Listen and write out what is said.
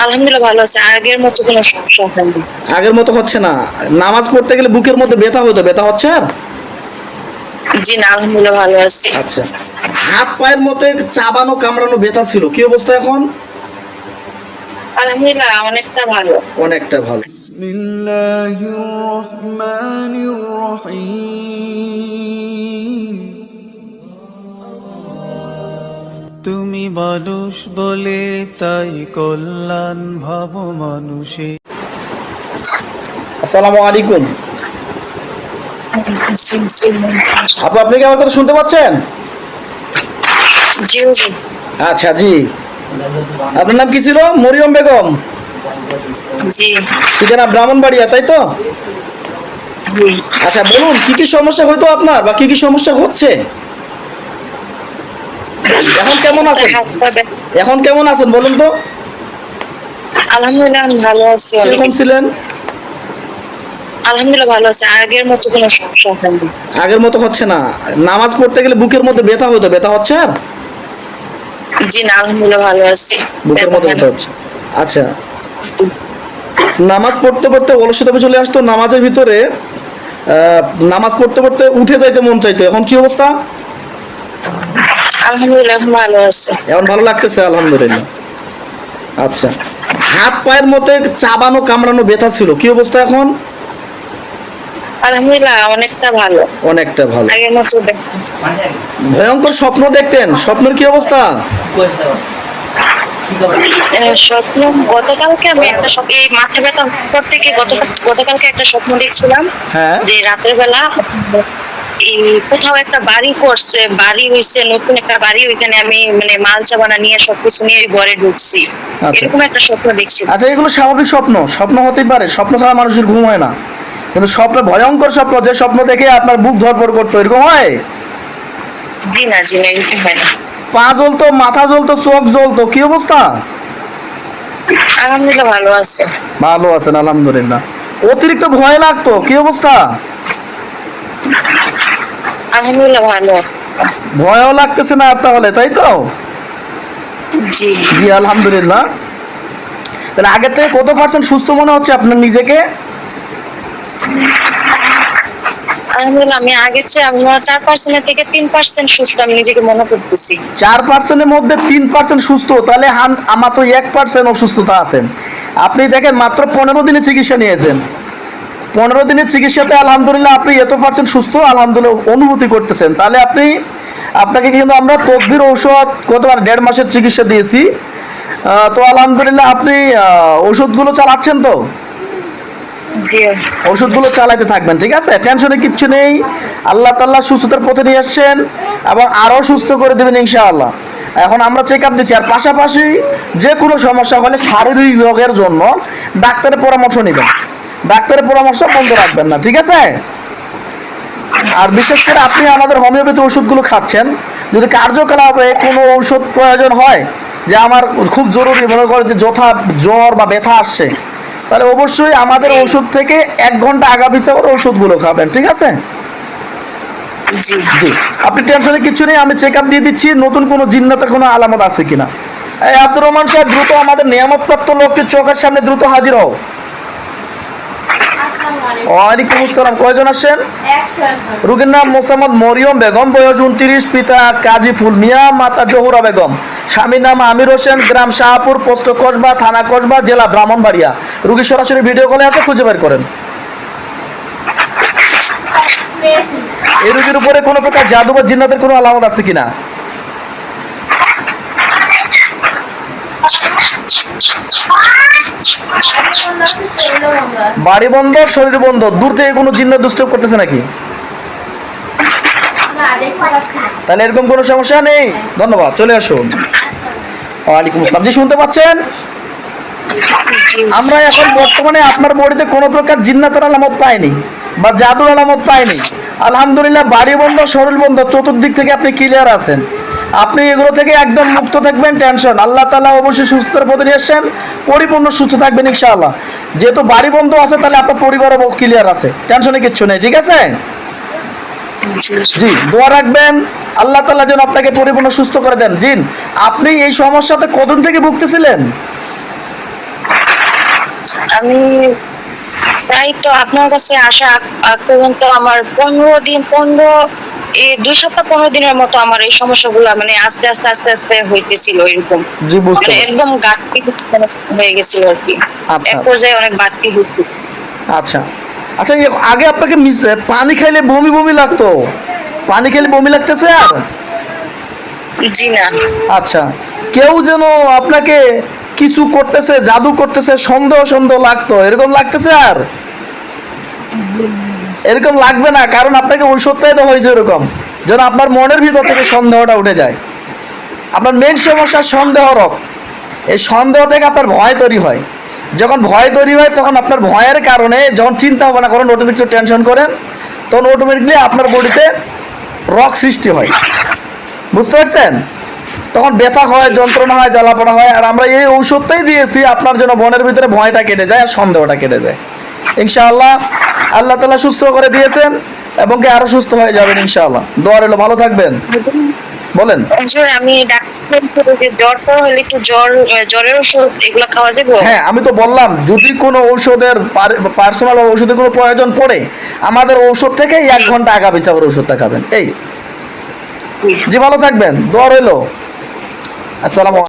আলহামদুলিল্লাহ ভালো আছে আগের মতো কোনো সমস্যা হয়নি। আগের মতো হচ্ছে না। নামাজ পড়তে গেলে বুকের মধ্যে ব্যথা হতো ব্যথা হচ্ছে আর? জি না আলহামদুলিল্লাহ ভালো আছি। আচ্ছা। হাত পায়ের মতো চাবানো কামড়ানো ব্যথা ছিল কি অবস্থা এখন? আলহামদুলিল্লাহ অনেকটা ভালো। অনেকটা ভালো। বিসমিল্লাহির রহমানির রহিম। তুমি মানুষ বলে তাই কল্যাণ ভাব মানুষে। আসসালামু আলাইকুম। আপু আপনি কি আমার কথা শুনতে পাচ্ছেন? জি জি। আচ্ছা জি। আপনার নাম কি ছিল? মরিয়ম বেগম? জি। ঠিকানা ব্রাহ্মণবাড়িয়া তাই তো? আচ্ছা বলুন কি কি সমস্যা হয়তো আপনার বা কি কি সমস্যা হচ্ছে? এখন কেমন আছেন। এখন কেমন আছেন বলুন তো? আলহামদুলিল্লাহ ভালো আছি। কীরকম ছিলেন? আলহামদুলিল্লাহ ভালো আছে। আগের মতো কোনো সমস্যা হয়নি। আগের মতো হচ্ছে না। নামাজ পড়তে গেলে বুকের মধ্যে ব্যথা হতো ব্যথা হচ্ছে আর? জি না আলহামদুলিল্লাহ ভালো আছি। বুকের মধ্যে ব্যথা হচ্ছে। আচ্ছা। নামাজ পড়তে পড়তে অলসতা চলে আসতো নামাজের ভিতরে নামাজ পড়তে পড়তে উঠে যাইতে মন চাইতো। এখন কি অবস্থা? আলহামদুলিল্লাহ ভালো আছে। এখন ভালো লাগতেছে আলহামদুলিল্লাহ। আচ্ছা। হাত পায়ের মধ্যে চাবানো কামড়ানো ব্যথা ছিল কি অবস্থা এখন? আলহামদুলিল্লাহ অনেকটা ভালো। অনেকটা ভালো। আগের মতো। ভয়ঙ্কর স্বপ্ন দেখতেন স্বপ্নের কি অবস্থা? স্বপ্ন গতকালকে আমি একটা স্বপ্ন এই মাথা ব্যথা পর থেকে গতকালকে একটা স্বপ্ন দেখছিলাম হ্যাঁ। যে রাতের বেলা কোথাও একটা বাড়ি করছে বাড়ি হইছে নতুন একটা বাড়ি ওইখানে আমি মানে মাল চাবানা নিয়ে সবকিছু নিয়ে ঘরে ঢুকছি। আচ্ছা। এরকম একটা স্বপ্ন দেখছি। আচ্ছা এগুলো স্বাভাবিক স্বপ্ন। স্বপ্ন হতেই পারে। স্বপ্ন ছাড়া মানুষের ঘুম হয় না। কিন্তু স্বপ্ন ভয়ঙ্কর স্বপ্ন যে স্বপ্ন দেখে আপনার বুক ধরপড় করতো এরকম হয়? জি না জি না এরকম হয় না। পা জ্বলতো মাথা জ্বলতো চোখ জ্বলতো কি অবস্থা? আলহামদুলিল্লাহ ভালো আছে। ভালো আছেন আলহামদুলিল্লাহ। অতিরিক্ত ভয় লাগতো কি অবস্থা? আলহামদুলিল্লাহ ভালো। ভয়ও লাগতেছে না তাহলে তাই তো? জি। জি আলহামদুলিল্লাহ। তাহলে আগের থেকে কত পার্সেন্ট সুস্থ মনে হচ্ছে আপনার নিজেকে? আমি আগে চেয়ে আমরা চার পার্সেন্টের থেকে তিন পার্সেন্ট সুস্থ আমি নিজেকে মনে করতেছি। চার পার্সেন্টের মধ্যে তিন পার্সেন্ট সুস্থ তাহলে আমার তো এক পার্সেন্ট অসুস্থতা আছেন। আপনি দেখেন মাত্র পনেরো দিনে চিকিৎসা নিয়েছেন। পনেরো দিনের চিকিৎসাতে আলহামদুলিল্লাহ আপনি এত পার্সেন্ট সুস্থ আলহামদুলিল্লাহ অনুভূতি করতেছেন। তাহলে আপনি আপনাকে কিন্তু আমরা তকবির ঔষধ কতবার দেড় মাসের চিকিৎসা দিয়েছি। তো আলহামদুলিল্লাহ আপনি ওষুধগুলো চালাচ্ছেন তো? ওষুধগুলো চালাতে থাকবেন ঠিক আছে? টেনশনে কিচ্ছু নেই। আল্লাহ তাল্লাহ সুস্থতার পথে নিয়ে আসছেন এবং আরও সুস্থ করে দেবেন ইনশাআল্লাহ। এখন আমরা চেক আপ দিচ্ছি। আর পাশাপাশি যে কোনো সমস্যা হলে শারীরিক রোগের জন্য ডাক্তারের পরামর্শ নেবেন। ডাক্তারের পরামর্শ বন্ধ রাখবেন না ঠিক আছে? আর বিশেষ করে আপনি আমাদের হোমিওপ্যাথি ওষুধগুলো খাচ্ছেন যদি কার্যকলাপে কোনো ঔষধ প্রয়োজন হয় যে আমার খুব জরুরি মনে করেন যে যথা জ্বর বা ব্যথা আসছে তাহলে অবশ্যই আমাদের ওষুধ থেকে এক ঘণ্টা আগা পিছিয়ে করে ওষুধগুলো খাবেন ঠিক আছে? জি। আপনি টেনশনে কিছু নেই আমি চেক আপ দিয়ে দিচ্ছি নতুন কোনো জিন্নাতের কোনো আলামত আছে কিনা। আব্দুর রহমান সাহেব দ্রুত আমাদের নিয়ামতপ্রাপ্ত লোককে চোখের সামনে দ্রুত হাজির হও। ওয়ালাইকুম আসসালাম কয়জন রুগীর নাম মোসাম্মদ মরিয়ম বেগম বয়স উনত্রিশ পিতা কাজী মাতা জহুরা বেগম। স্বামীর নাম আমির হোসেন গ্রাম শাহপুর পোস্ট কসবা থানা কসবা জেলা ব্রাহ্মণবাড়িয়া। রুগী সরাসরি ভিডিও কলে আছে খুঁজে বের করেন। এই রুগীর উপরে কোনো প্রকার জাদু বা জিন্নাতের কোনো আলামত আছে কিনা? বাড়ি বন্ধ শরীর বন্ধ দূর থেকে কোনো জিন্ন দুষ্ট করতেছে নাকি? তাহলে এরকম কোনো সমস্যা নেই। ধন্যবাদ চলে আসুন। ওয়ালাইকুম আসসালাম। জি শুনতে পাচ্ছেন? আমরা এখন বর্তমানে আপনার বডিতে কোনো প্রকার জিন্নাতের আলামত পাইনি বা জাদুর আলামত পাইনি। আলহামদুলিল্লাহ বাড়ি বন্ধ শরীর বন্ধ চতুর্দিক থেকে আপনি ক্লিয়ার আছেন। আপনি এগুলো থেকে একদম মুক্ত থাকবেন টেনশন আল্লাহ তালা অবশ্যই সুস্থতার পথে নিয়ে এসছেন পরিপূর্ণ সুস্থ থাকবেন ইনশাআল্লাহ। যেহেতু বাড়ি বন্ধ আছে, তাহলে আপনার পরিবারও ক্লিয়ার আছে। টেনশনে কিচ্ছু নেই, ঠিক আছে? জি, দোয়া রাখবেন। আল্লাহ তাআলা যেন আপনাকে পরিপূর্ণ সুস্থ করে দেন। জিন, আপনি এই সমস্যাতে কতদিন থেকে ভুগতেছিলেন? আমি প্রায় তো আপনার কাছে আসা পর্যন্ত আমার পনেরো দিন, পনেরো এই দুই সপ্তাহ পনেরো দিনের মতো আমার এই সমস্যাগুলো মানে আস্তে আস্তে আস্তে আস্তে হইতেছিল এরকম। মানে একদম ঘাটতি হয়ে গেছিল আর কি। আচ্ছা। এক পর্যায়ে অনেক বাড়তি হচ্ছে আচ্ছা। আচ্ছা আগে আপনাকে পানি খাইলে বমি বমি লাগতো? পানি খেলে বমি লাগতেছে আর? জি না। আচ্ছা। কেউ যেন আপনাকে কিছু করতেছে জাদু করতেছে সন্দেহ সন্দেহ লাগতো। এরকম লাগতেছে আর? এরকম লাগবে না, কারণ আপনাকে ওই তো হয়েছে এরকম যেন আপনার মনের ভিতর থেকে সন্দেহটা উঠে যায়। আপনার মেন সমস্যা সন্দেহ রোগ। এই সন্দেহ থেকে আপনার ভয় তৈরি হয়। যখন ভয় তৈরি হয়, তখন আপনার ভয়ের কারণে যখন চিন্তা ভাবনা করেন অতিরিক্ত টেনশন করেন, তখন অটোমেটিকলি আপনার বডিতে রক সৃষ্টি হয়। বুঝতে পারছেন? তখন ব্যথা হয়, যন্ত্রণা হয় জ্বালাপড়া হয়, আর আমরা এই ঔষধটাই দিয়েছি, আপনার জন্য বনের ভিতরে ভয়টা কেটে যায় আর সন্দেহটা কেটে যায়। ইনশাআল্লাহ আল্লাহ তালা সুস্থ করে দিয়েছেন এবং কি আরও সুস্থ হয়ে যাবেন ইনশাআল্লাহ। দোয়া রইল ভালো থাকবেন। বলেন। আমি জ্বর হলে একটু জ্বর জ্বরের ওষুধ এগুলো খাওয়া যাবে? হ্যাঁ আমি তো বললাম যদি কোনো ঔষধের পার্সোনাল ঔষধের কোনো প্রয়োজন পড়ে আমাদের ঔষধ থেকে এক ঘণ্টা আগা পিছা করে ওষুধটা খাবেন। এই। জি ভালো থাকবেন। দোয়া রইল। আসসালামু